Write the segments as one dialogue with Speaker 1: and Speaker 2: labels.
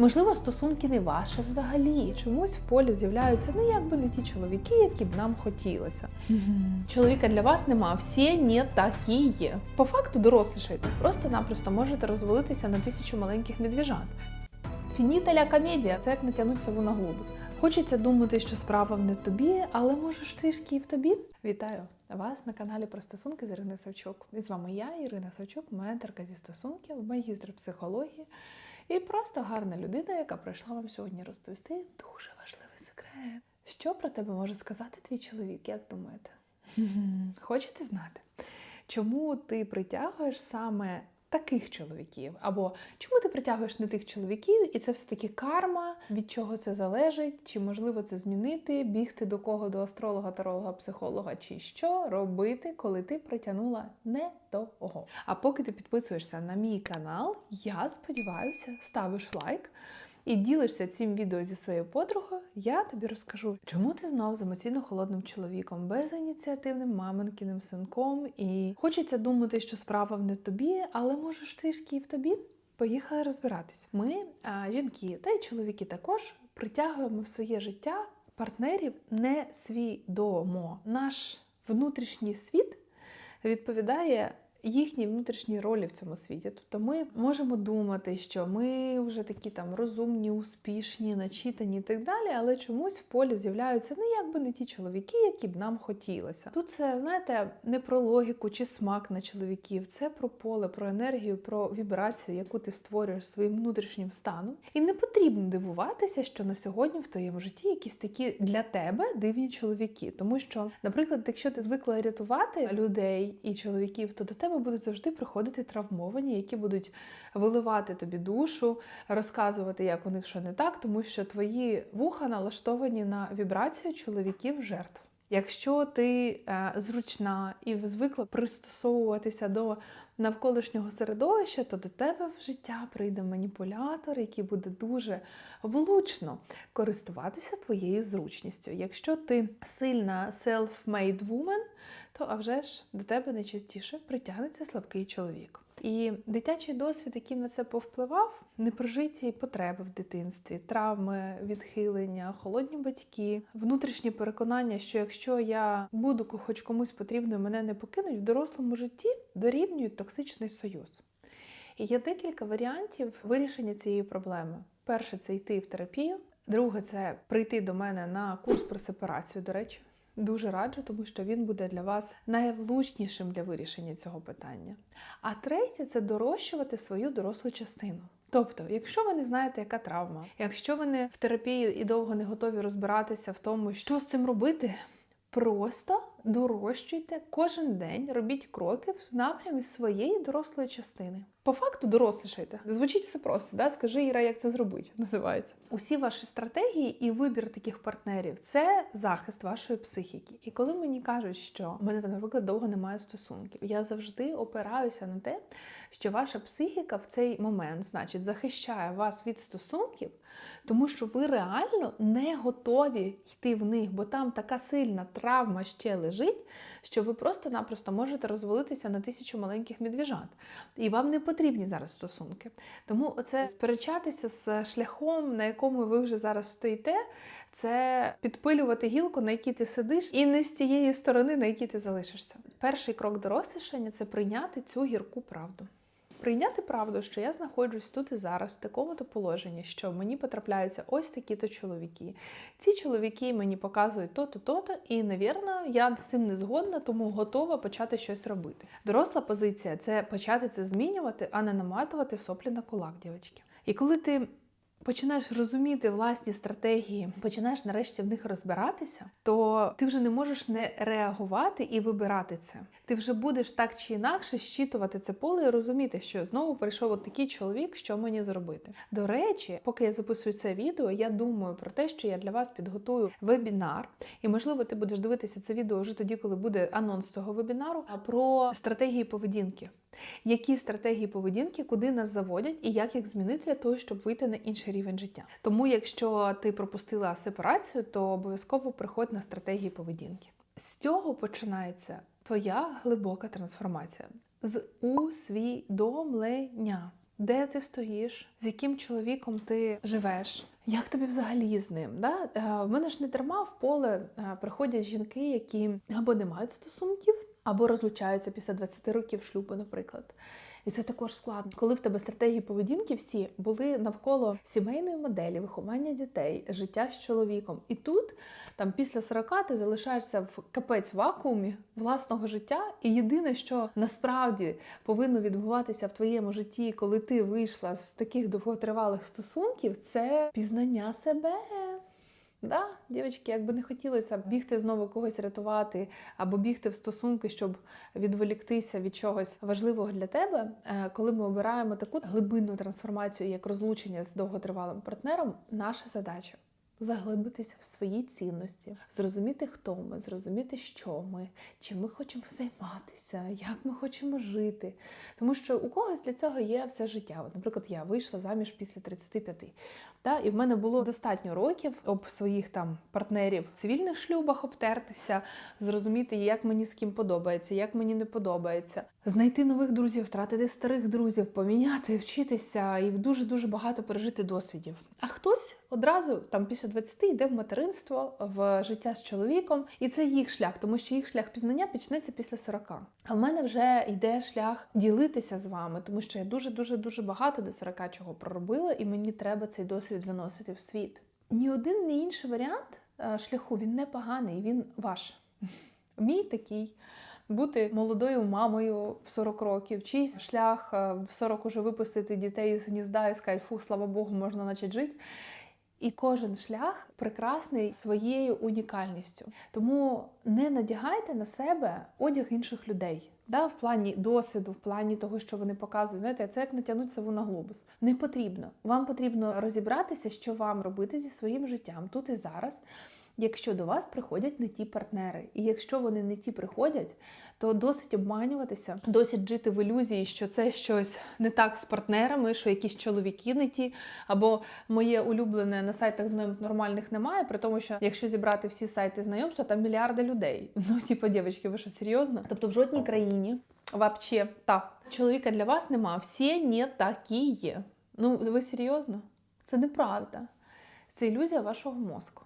Speaker 1: Можливо, стосунки не ваші взагалі. Чомусь в полі з'являються ну якби не ті чоловіки, які б нам хотілося. Чоловіка для вас нема, всі не такі є. По факту дорослішайте. Просто-напросто можете розвалитися на тисячу маленьких медвіжат. Фініталя комедія це як натягнути сову на глобус. Хочеться думати, що справа не в тобі, але може ж трішки і в тобі. Вітаю вас на каналі про стосунки з Ірини Савчук. І з вами я, Ірина Савчук, менторка зі стосунків, магістр психології і просто гарна людина, яка прийшла вам сьогодні розповісти дуже важливий секрет. Що про тебе може сказати твій чоловік? Як думаєте? Хочете знати? Чому ти притягуєш саме таких чоловіків? Або чому ти притягуєш не тих чоловіків, і це все-таки карма, від чого це залежить, чи можливо це змінити, бігти до кого, до астролога, таролога, психолога, чи що робити, коли ти притягнула не того? А поки ти підписуєшся на мій канал, я сподіваюся, ставиш лайк. І ділишся цим відео зі своєю подругою, я тобі розкажу, чому ти знов з емоційно холодним чоловіком, безініціативним маминкиним синком, і хочеться думати, що справа в не тобі, але може трішки і в тобі. Поїхали розбиратись. Ми, а, жінки та й чоловіки також притягуємо в своє життя партнерів несвідомо. Наш внутрішній світ відповідає їхній внутрішній ролі в цьому світі. Тобто ми можемо думати, що ми вже такі там розумні, успішні, начитані і так далі, але чомусь в полі з'являються ну якби не ті чоловіки, які б нам хотілося. Тут це знаєте не про логіку чи смак на чоловіків, це про поле, про енергію, про вібрацію, яку ти створюєш своїм внутрішнім станом. І не потрібно дивуватися, що на сьогодні в твоєму житті якісь такі для тебе дивні чоловіки. Тому що, наприклад, якщо ти звикла рятувати людей і чоловіків, то до тебе будуть завжди приходити травмовані, які будуть виливати тобі душу, розказувати, як у них що не так, тому що твої вуха налаштовані на вібрацію чоловіків жертв. Якщо ти е, зручна і звикла пристосовуватися до навколишнього середовища, то до тебе в життя прийде маніпулятор, який буде дуже влучно користуватися твоєю зручністю. Якщо ти сильна self-made woman, то а вже ж до тебе найчастіше притягнеться слабкий чоловік. І дитячий досвід, який на це повпливав, непрожиті потреби в дитинстві, травми, відхилення, холодні батьки, внутрішні переконання, що якщо я буду хоч комусь потрібною, мене не покинуть, в дорослому житті дорівнюють токсичний союз. І є декілька варіантів вирішення цієї проблеми. Перше це йти в терапію, друге це прийти до мене на курс про сепарацію, до речі. Дуже раджу, тому що він буде для вас найвлучнішим для вирішення цього питання. А третє це дорощувати свою дорослу частину. Тобто, якщо ви не знаєте, яка травма, якщо ви не в терапії і довго не готові розбиратися в тому, що з цим робити, просто дорощуйте кожен день, робіть кроки в напрямі своєї дорослої частини. По факту дорослішайте. Звучить все просто, да? скажи Іра, як це зробити, називається. Усі ваші стратегії і вибір таких партнерів це захист вашої психіки. І коли мені кажуть, що в мене там, наприклад, довго немає стосунків, я завжди опираюся на те, що ваша психіка в цей момент, значить, захищає вас від стосунків, тому що ви реально не готові йти в них, бо там така сильна травма ще лежить, що ви просто-напросто можете розвалитися на тисячу маленьких медвіжат. І вам не потрібні зараз стосунки. Тому це сперечатися з шляхом, на якому ви вже зараз стоїте, це підпилювати гілку, на якій ти сидиш, і не з тієї сторони, на якій ти залишишся. Перший крок дорослішання це прийняти цю гірку правду. Прийняти правду, що я знаходжусь тут і зараз, в такому-то положенні, що мені потрапляються ось такі-то чоловіки. Ці чоловіки мені показують то-то, то-то, і, навірно, я з цим не згодна, тому готова почати щось робити. Доросла позиція це почати це змінювати, а не наматувати соплі на кулак, дівчатки. І коли ти починаєш розуміти власні стратегії, починаєш нарешті в них розбиратися, то ти вже не можеш не реагувати і вибирати це. Ти вже будеш так чи інакше щитувати це поле і розуміти, що знову прийшов от такий чоловік, що мені зробити. До речі, поки я записую це відео, я думаю про те, що я для вас підготую вебінар, і можливо, ти будеш дивитися це відео вже тоді, коли буде анонс цього вебінару, а про стратегії поведінки. Які стратегії поведінки, куди нас заводять, і як їх змінити для того, щоб вийти на інший рівень життя. Тому, якщо ти пропустила сепарацію, то обов'язково приходь на стратегії поведінки. З цього починається твоя глибока трансформація з усвідомлення. де ти стоїш, з яким чоловіком ти живеш. Як тобі взагалі з ним? Да? Е, В мене ж не дарма в поле е, приходять жінки, які або не мають стосунків, або розлучаються після 20 років шлюбу, наприклад. І це також складно, коли в тебе стратегії поведінки всі були навколо сімейної моделі, виховання дітей, життя з чоловіком. І тут, там після 40 ти залишаєшся в капець вакуумі власного життя. І єдине, що насправді повинно відбуватися в твоєму житті, коли ти вийшла з таких довготривалих стосунків, це пізнання себе. Да, дівчатки, якби не хотілося бігти знову когось рятувати або бігти в стосунки, щоб відволіктися від чогось важливого для тебе. е, Коли ми обираємо таку глибинну трансформацію, як розлучення з довготривалим партнером, наша задача заглибитися в свої цінності, зрозуміти, хто ми, зрозуміти, що ми, чим ми хочемо займатися, як ми хочемо жити. Тому що у когось для цього є все життя. От, наприклад, я вийшла заміж після 35. Та, і в мене було достатньо років об своїх там партнерів в цивільних шлюбах обтертися, зрозуміти, як мені з ким подобається, як мені не подобається, знайти нових друзів, втратити старих друзів, поміняти, вчитися і дуже дуже багато пережити досвідів. А хтось одразу там після 20 йде в материнство, в життя з чоловіком, і це їх шлях, тому що їх шлях пізнання почнеться після 40. А в мене вже йде шлях ділитися з вами, тому що я дуже дуже дуже багато до 40 чого проробила, і мені треба цей досвід виносити в світ. Ні один, ні інший варіант е, шляху він не поганий, він ваш. Мій такий. Бути молодою мамою в 40 років, чийсь шлях е, в 40 уже випустити дітей з гнізда і сказати, фух, слава Богу, можна почати жити. І кожен шлях прекрасний своєю унікальністю. Тому не надягайте на себе одяг інших людей. Да, в плані досвіду, в плані того, що вони показують. Знаєте, це як натягнути сову на глобус. Не потрібно. Вам потрібно розібратися, що вам робити зі своїм життям тут і зараз. Якщо до вас приходять не ті партнери, і якщо вони не ті приходять, то досить обманюватися, досить жити в ілюзії, що це щось не так з партнерами, що якісь чоловіки не ті, або моє улюблене на сайтах знайомств нормальних немає, при тому, що якщо зібрати всі сайти знайомства, там мільярди людей. Ну, типу, дівчатки, ви що серйозно? Тобто в жодній країні вообще та чоловіка для вас нема. Всі не такі. є. Ну, ви серйозно? Це неправда. Це ілюзія вашого мозку.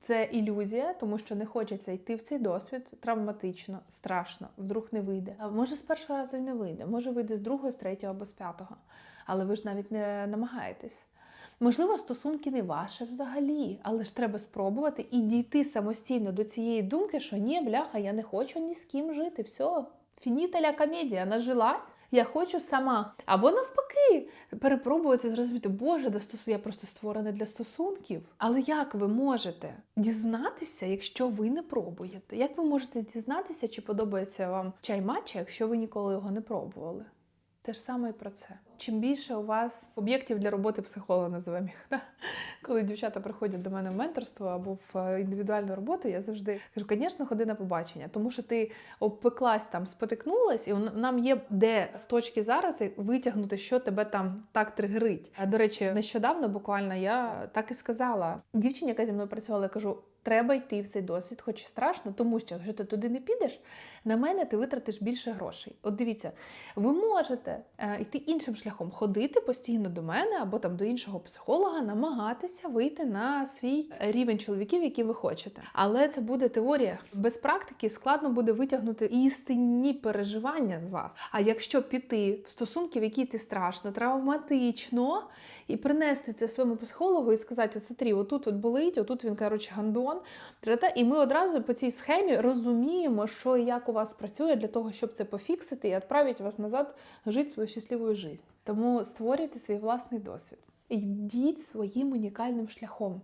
Speaker 1: Це ілюзія, тому що не хочеться йти в цей досвід травматично, страшно, вдруг не вийде. А може з першого разу і не вийде, може вийде з другого, з третього або з п'ятого. Але ви ж навіть не намагаєтесь. Можливо, стосунки не ваші взагалі, але ж треба спробувати і дійти самостійно до цієї думки, що ні, бляха, я не хочу ні з ким жити. Все, фініта ля комедія, нажилась. Я хочу сама. Або навпаки, перепробувати зрозуміти, Боже, де стосу... я просто створена для стосунків. Але як ви можете дізнатися, якщо ви не пробуєте? Як ви можете дізнатися, чи подобається вам чай матча, якщо ви ніколи його не пробували? Те ж саме і про це. Чим більше у вас об'єктів для роботи психолога, називаємо їх, да? коли дівчата приходять до мене в менторство або в е, індивідуальну роботу, я завжди кажу, звісно, ходи на побачення, тому що ти обпеклась там, спотикнулась, і нам є де з точки зараз витягнути, що тебе там так тригерить. А, До речі, нещодавно буквально я так і сказала дівчині, яка зі мною працювала, я кажу. Треба йти в цей досвід, хоч і страшно, тому що якщо ти туди не підеш, на мене ти витратиш більше грошей. От дивіться, ви можете е, йти іншим шляхом, ходити постійно до мене або там до іншого психолога, намагатися вийти на свій рівень чоловіків, який ви хочете. Але це буде теорія. Без практики складно буде витягнути істинні переживання з вас. А якщо піти в стосунки, в які ти страшно, травматично, і принести це своєму психологу і сказати: о, смотри, отут от болить, отут він, коротше, гандон. Тра-та. І ми одразу по цій схемі розуміємо, що і як у вас працює для того, щоб це пофіксити і відправити вас назад жити свою щасливу життя. Тому створюйте свій власний досвід. Йдіть своїм унікальним шляхом.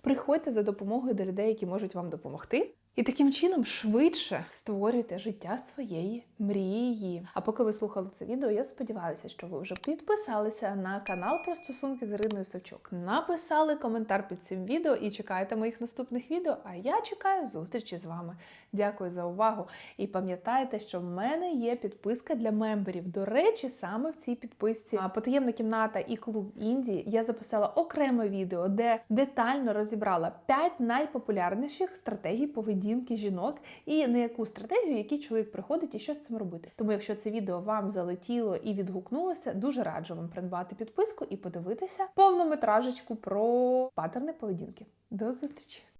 Speaker 1: Приходьте за допомогою до людей, які можуть вам допомогти. І таким чином швидше створюйте життя своєї мрії. А поки ви слухали це відео, я сподіваюся, що ви вже підписалися на канал про стосунки з Іриною Савчук, написали коментар під цим відео і чекаєте моїх наступних відео. А я чекаю зустрічі з вами. Дякую за увагу! І пам'ятайте, що в мене є підписка для мемберів. До речі, саме в цій підписці потаємна кімната і клуб Індії я записала окреме відео, де детально розібрала 5 найпопулярніших стратегій поведінки поведінки жінок і на яку стратегію, який чоловік приходить і що з цим робити. Тому, якщо це відео вам залетіло і відгукнулося, дуже раджу вам придбати підписку і подивитися повнометражечку про паттерни поведінки. До зустрічі!